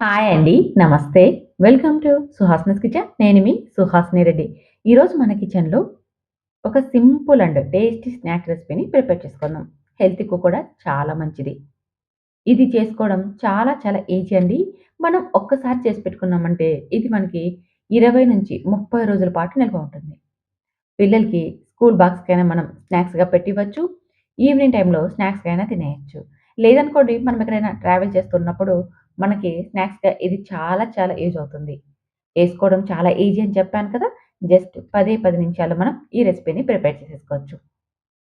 Hi అండి. నమస్తే. Welcome to Suhasini's kitchen. నేను మీ సుహాస్ని రెడ్డి. ఈరోజు మన కిచెన్‌లో ఒక సింపుల్ అండ్ టేస్టీ స్నాక్ రెసిపీని ప్రిపేర్ చేసుకుందాం. హెల్త్కు కూడా చాలా మంచిది. ఇది చేసుకోవడం చాలా చాలా ఈజీ అండి. మనం ఒక్కసారి చేసి పెట్టుకున్నామంటే ఇది మనకి 20-30 రోజుల పాటు నిల్వ ఉంటుంది. పిల్లలకి స్కూల్ బాక్స్‌కైనా మనం స్నాక్స్‌గా పెట్టివచ్చు ఈవినింగ్ టైంలో స్నాక్స్కైనా తినేయచ్చు లేదనుకోండి మనం ఎక్కడైనా ట్రావెల్ చేస్తున్నప్పుడు మనకి స్నాక్స్‌గా ఇది చాలా చాలా యూజ్ అవుతుంది. వేసుకోవడం చాలా ఈజీ అని చెప్పాను కదా! జస్ట్ పదే పది నిమిషాలు మనం ఈ రెసిపీని ప్రిపేర్ చేసేసుకోవచ్చు.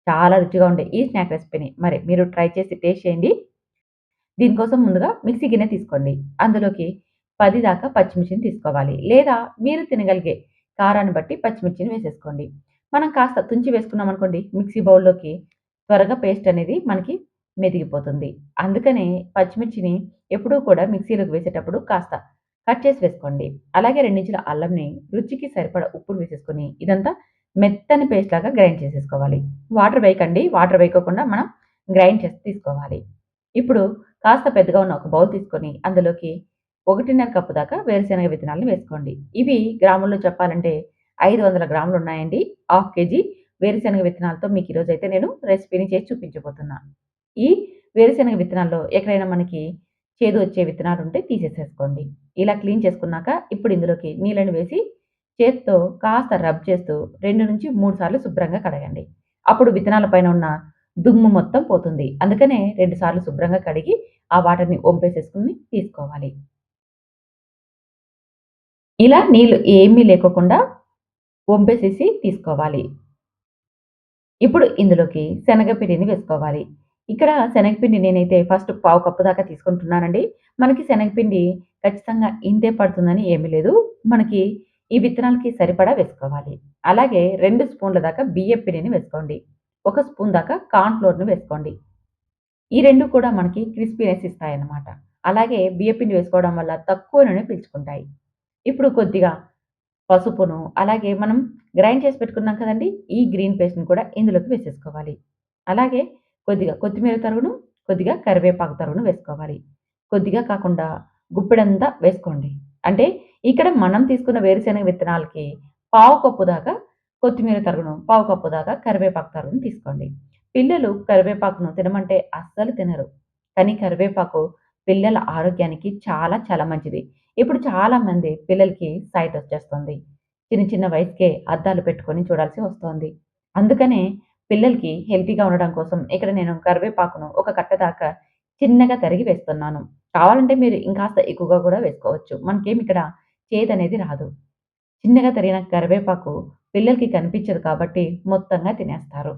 చాలా రుచిగా ఉండే ఈ స్నాక్ రెసిపీని మరి మీరు ట్రై చేసి టేస్ట్ చేయండి. దీనికోసం ముందుగా మిక్సీ గిన్నె తీసుకోండి. అందులోకి పది దాకా పచ్చిమిర్చిని తీసుకోవాలి. లేదా మీరు తినగలిగే కారాన్ని బట్టి పచ్చిమిర్చిని వేసేసుకోండి. మనం కాస్త తుంచి వేసుకున్నాం అనుకోండి మిక్సీ బౌల్‌లోకి త్వరగా పేస్ట్ అనేది మనకి మెదిగిపోతుంది. అందుకనే పచ్చిమిర్చిని ఎప్పుడూ కూడా మిక్సీలోకి వేసేటప్పుడు కాస్త కట్ చేసి వేసుకోండి. అలాగే రెండించుల అల్లంని రుచికి సరిపడా ఉప్పును వేసేసుకొని ఇదంతా మెత్తని పేస్ట్ లాగా గ్రైండ్ చేసేసుకోవాలి. వాటర్ వేయకండి. వాటర్ వేయకోకుండా మనం గ్రైండ్ చేసి తీసుకోవాలి. ఇప్పుడు కాస్త పెద్దగా ఉన్న ఒక బౌల్ తీసుకొని అందులోకి 1:30 కప్పు దాకా వేరుశెనగ విత్తనాలను వేసుకోండి. ఇవి గ్రాముల్లో చెప్పాలంటే 500 గ్రాములు ఉన్నాయండి. హాఫ్ కేజీ వేరుశెనగ విత్తనాలతో మీకు ఈరోజైతే నేను రెసిపీని చేసి చూపించబోతున్నాను ఈ వేరుశెనగ విత్తనాల్లో ఎక్కడైనా మనకి చేదు వచ్చే విత్తనాలు ఉంటే తీసేసేసుకోండి. ఇలా క్లీన్ చేసుకున్నాక ఇప్పుడు ఇందులోకి నీళ్ళని వేసి చేత్తో కాస్త రబ్ చేస్తూ 2-3 సార్లు శుభ్రంగా కడగండి. అప్పుడు విత్తనాల పైన ఉన్న దుమ్ము మొత్తం పోతుంది. అందుకనే రెండు సార్లు శుభ్రంగా కడిగి ఆ వాటర్‌ని ఒంపేసేసుకుని తీసుకోవాలి. ఇలా నీళ్ళు ఏమీ లేకోకుండా వంపేసేసి తీసుకోవాలి. ఇప్పుడు ఇందులోకి శనగపిండిని వేసుకోవాలి. ఇక్కడ శనగపిండి నేనైతే ఫస్ట్ పావు కప్పు దాకా తీసుకుంటున్నానండి. మనకి శనగపిండి ఖచ్చితంగా ఇంతే పడుతుందని ఏమీ లేదు. మనకి ఈ విత్తనాలకి సరిపడా వేసుకోవాలి. అలాగే రెండు స్పూన్ల దాకా బియ్యం పిండిని వేసుకోండి. ఒక స్పూన్ దాకా కార్న్ఫ్లోర్ని వేసుకోండి. ఈ రెండు కూడా మనకి క్రిస్పీనెస్ ఇస్తాయన్నమాట. అలాగే బియ్యపు పిండి వేసుకోవడం వల్ల తక్కువ నూనె పీల్చుకుంటాయి. ఇప్పుడు కొద్దిగా పసుపును అలాగే మనం గ్రైండ్ చేసి పెట్టుకున్నాం కదండీ! ఈ గ్రీన్ పేస్ట్‌ని కూడా ఇందులోకి వేసేసుకోవాలి. అలాగే కొద్దిగా కొత్తిమీర తరుగును, కొద్దిగా కరివేపాకు తరుగును వేసుకోవాలి. కొద్దిగా కాకుండా గుప్పెడంతా వేసుకోండి. అంటే ఇక్కడ మనం తీసుకున్న వేరుశెనగ విత్తనాలకి పావు కప్పు దాకా కొత్తిమీర తరుగును, పావు కప్పు దాకా కరివేపాకు తరుగును తీసుకోండి. పిల్లలు కరివేపాకును తినమంటే అస్సలు తినరు. కానీ కరివేపాకు పిల్లల ఆరోగ్యానికి చాలా చాలా మంచిది. ఇప్పుడు చాలామంది పిల్లలకి సైట్ వచ్చేస్తుంది. చిన్న చిన్న వయసుకే అద్దాలు పెట్టుకొని చూడాల్సి వస్తుంది అందుకనే పిల్లలకి హెల్తీగా ఉండడం కోసం ఇక్కడ నేను కరివేపాకును ఒక కట్ట దాకా చిన్నగా తరిగి వేస్తున్నాను. కావాలంటే మీరు ఇంకాస్త ఎక్కువగా కూడా వేసుకోవచ్చు. మనకేమి ఇక్కడ చేదు అనేది రాదు. చిన్నగా తరిగిన కరివేపాకు పిల్లలకి కనిపించదు కాబట్టి మొత్తంగా తినేస్తారు.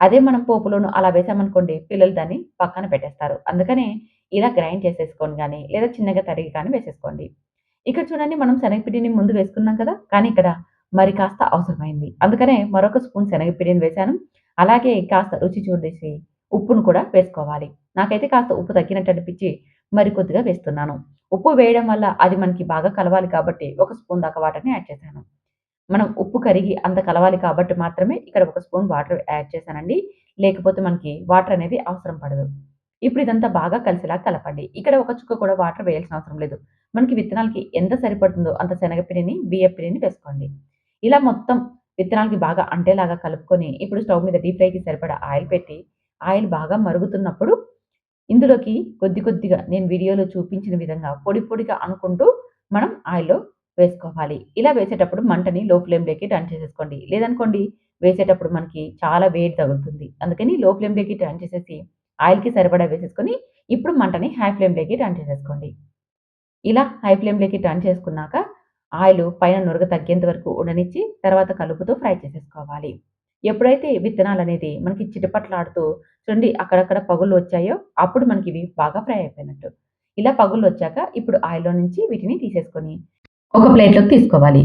అదే మనం పోపులోను అలా వేసామనుకోండి పిల్లలు దాన్ని పక్కన పెట్టేస్తారు. అందుకనే ఇలా గ్రైండ్ చేసేసుకోండి కానీ లేదా చిన్నగా తరిగి కానీ వేసేసుకోండి. ఇక్కడ చూడండి మనం శనగపిండిని ముందు వేసుకున్నాం కదా! కానీ ఇక్కడ మరి కాస్త అవసరమైంది. అందుకనే మరొక స్పూన్ శనగపిండిని వేశాను. అలాగే కాస్త రుచి చూడేసి ఉప్పును కూడా వేసుకోవాలి. నాకైతే కాస్త ఉప్పు తగ్గినట్టు అనిపించి మరి కొద్దిగా వేస్తున్నాను. ఉప్పు వేయడం వల్ల అది మనకి బాగా కలవాలి కాబట్టి ఒక స్పూన్ దాకా వాటర్‌ని యాడ్ చేశాను. మనం ఉప్పు కరిగి అంత కలవాలి కాబట్టి మాత్రమే ఇక్కడ ఒక స్పూన్ వాటర్ యాడ్ చేశానండి. లేకపోతే మనకి వాటర్ అనేది అవసరం పడదు. ఇప్పుడు ఇదంతా బాగా కలిసేలా కలపండి. ఇక్కడ ఒక చుక్క కూడా వాటర్ వేయాల్సిన అవసరం లేదు. మనకి విత్తనాలకి ఎంత సరిపడుతుందో అంత శనగపిండిని, బియ్యపు పిండిని వేసుకోండి. ఇలా మొత్తం విత్తనాలకి బాగా అంటేలాగా కలుపుకొని ఇప్పుడు స్టవ్ మీద డీప్ ఫ్రైకి సరిపడా ఆయిల్ పెట్టి ఆయిల్ బాగా మరుగుతున్నప్పుడు ఇందులోకి కొద్ది కొద్దిగా నేను వీడియోలో చూపించిన విధంగా పొడి పొడిగా అనుకుంటూ మనం ఆయిల్‌లో వేసుకోవాలి. ఇలా వేసేటప్పుడు మంటని లో ఫ్లేమ్‌లోకి టర్న్ చేసేసుకోండి. లేదనుకోండి వేసేటప్పుడు మనకి చాలా వేడి తగులుతుంది. అందుకని లో ఫ్లేమ్‌లోకి టర్న్ చేసేసి ఆయిల్‌కి సరిపడా వేసేసుకొని ఇప్పుడు మంటని హై ఫ్లేమ్‌లోకి టర్న్ చేసేసుకోండి. ఇలా హై ఫ్లేమ్‌లోకి టర్న్ చేసుకున్నాక ఆయిల్ పైన నురగ తగ్గేంత వరకు ఉడనిచ్చి తర్వాత కలుపుతూ ఫ్రై చేసేసుకోవాలి. ఎప్పుడైతే విత్తనాలు అనేది మనకి చిటపట్లాడుతూ చూడండి అక్కడక్కడ పగుళ్ళు వచ్చాయో అప్పుడు మనకి ఇవి బాగా ఫ్రై అయిపోయినట్టు. ఇలా పగుళ్ళు వచ్చాక ఇప్పుడు ఆయిల్‌లో నుంచి వీటిని తీసేసుకొని ఒక ప్లేట్‌లోకి తీసుకోవాలి.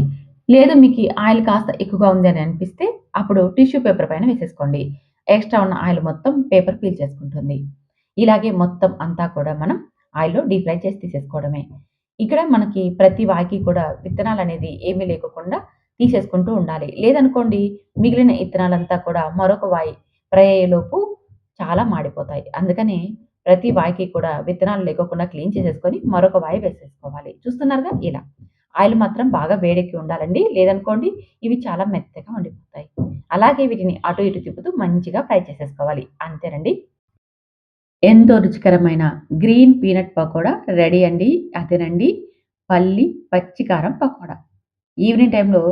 లేదు మీకు ఆయిల్ కాస్త ఎక్కువగా ఉంది అని అనిపిస్తే అప్పుడు టిష్యూ పేపర్ పైన వేసేసుకోండి. ఎక్స్‌ట్రా ఉన్న ఆయిల్ మొత్తం పేపర్ పీల్చేసుకుంటుంది. ఇలాగే మొత్తం అంతా కూడా మనం ఆయిల్‌లో డీప్ ఫ్రై చేసి తీసేసుకోవడమే. ఇక్కడ మనకి ప్రతి వాయికి కూడా విత్తనాలు అనేది ఏమీ లేకుండా తీసేసుకుంటూ ఉండాలి. లేదనుకోండి మిగిలిన ఇత్తనాలంతా కూడా మరొక వాయి ఫ్రై చాలా మాడిపోతాయి. అందుకని ప్రతి వాయికి కూడా విత్తనాలు లేకోకుండా క్లీన్ చేసేసుకొని మరొక వాయి వేసేసుకోవాలి. చూస్తున్నారుగా ఇలా. ఆయిల్ మాత్రం బాగా వేడెక్కి ఉండాలండి. లేదనుకోండి ఇవి చాలా మెత్తగా ఉండిపోతాయి. అలాగే వీటిని అటు ఇటు తిప్పుతూ మంచిగా ఫ్రై చేసేసుకోవాలి. అంతేనండి. ఎంతో రుచికరమైన గ్రీన్ పీనట్ పకోడా రెడీ అండి. అదేనండి పల్లి పచ్చికారం పకోడా. ఈవినింగ్ టైంలో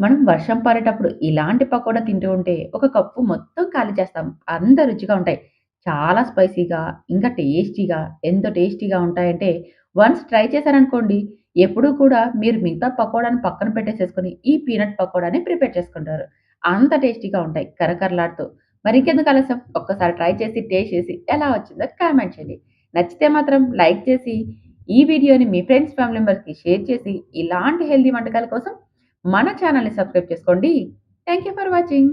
మనం వర్షం పడేటప్పుడు ఇలాంటి పకోడా తింటూ ఉంటే ఒక కప్పు మొత్తం ఖాళీ చేస్తాం. అంత రుచిగా ఉంటాయి. చాలా స్పైసీగా ఇంకా టేస్టీగా ఎంతో టేస్టీగా ఉంటాయంటే వన్స్ ట్రై చేశారనుకోండి ఎప్పుడూ కూడా మీరు మిగతా పకోడాని పక్కన పెట్టేసేసుకొని ఈ పీనట్ పకోడాని ప్రిపేర్ చేసుకుంటారు. అంత టేస్టీగా ఉంటాయి కరకరలాడుతూ. మరింకెందుకు ఆలస్యం ఒక్కసారి ట్రై చేసి టేస్ట్ చేసి ఎలా వచ్చిందో కామెంట్ చేయండి. నచ్చితే మాత్రం లైక్ చేసి ఈ వీడియోని మీ ఫ్రెండ్స్, ఫ్యామిలీ మెంబర్స్‌కి షేర్ చేసి ఇలాంటి హెల్తీ వంటకాల కోసం మన ఛానెల్‌ని సబ్స్క్రైబ్ చేసుకోండి. Thank you for watching.